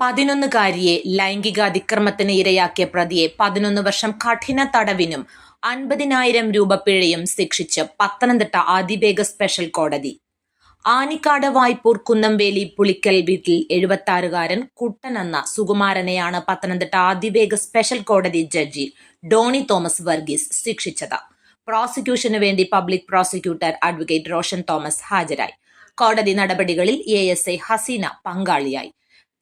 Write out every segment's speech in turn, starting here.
പതിനൊന്നുകാരിയെ ലൈംഗിക അതിക്രമത്തിന് ഇരയാക്കിയ പ്രതിയെ പതിനൊന്ന് വർഷം കഠിന തടവിനും അൻപതിനായിരം രൂപ പിഴയും ശിക്ഷിച്ച് പത്തനംതിട്ട അതിവേഗ സ്പെഷ്യൽ കോടതി. ആനിക്കാട് വായ്പൂർ കുന്നംവേലി പുളിക്കൽ വീട്ടിൽ എഴുപത്താറുകാരൻ കുട്ടൻ എന്ന സുകുമാരനെയാണ് പത്തനംതിട്ട അതിവേഗ സ്പെഷ്യൽ കോടതി ജഡ്ജി ഡോണി തോമസ് വർഗീസ് ശിക്ഷിച്ചത്. പ്രോസിക്യൂഷനു വേണ്ടി public prosecutor advocate Roshan Thomas ഹാജരായി. കോടതി നടപടികളിൽ എ എസ് ഐ ഹസീന പങ്കാളിയായി.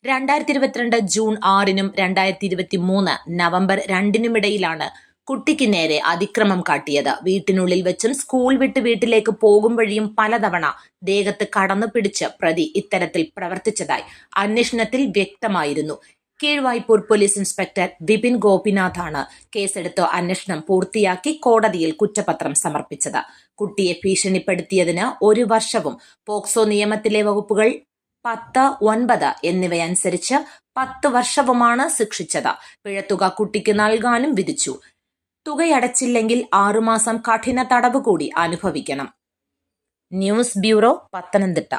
രണ്ടായിരത്തി ഇരുപത്തിരണ്ട് ജൂൺ ആറിനും രണ്ടായിരത്തി ഇരുപത്തി മൂന്ന് നവംബർ രണ്ടിനുമിടയിലാണ് കുട്ടിക്ക് നേരെ അതിക്രമം കാട്ടിയത്. വീട്ടിനുള്ളിൽ വെച്ചും സ്കൂൾ വിട്ട് വീട്ടിലേക്ക് പോകും വഴിയും പലതവണ ദേഹത്ത് കടന്നു പിടിച്ച് പ്രതി ഇത്തരത്തിൽ പ്രവർത്തിച്ചതായി അന്വേഷണത്തിൽ വ്യക്തമായിരുന്നു. കീഴ്വായ്പൂർ പോലീസ് ഇൻസ്പെക്ടർ വിപിൻ ഗോപിനാഥാണ് കേസെടുത്ത് അന്വേഷണം പൂർത്തിയാക്കി കോടതിയിൽ കുറ്റപത്രം സമർപ്പിച്ചത്. കുട്ടിയെ ഭീഷണിപ്പെടുത്തിയതിന് ഒരു വർഷവും പോക്സോ നിയമത്തിലെ വകുപ്പുകൾ പത്ത് ഒൻപത് എന്നിവയനുസരിച്ച് പത്ത് വർഷവുമാണ് ശിക്ഷിച്ചത്. പിഴത്തുക കുട്ടിക്ക് നൽകാനും വിധിച്ചു. തുകയടച്ചില്ലെങ്കിൽ ആറുമാസം കഠിന തടവ് കൂടി അനുഭവിക്കണം. News bureau Pathanamthitta.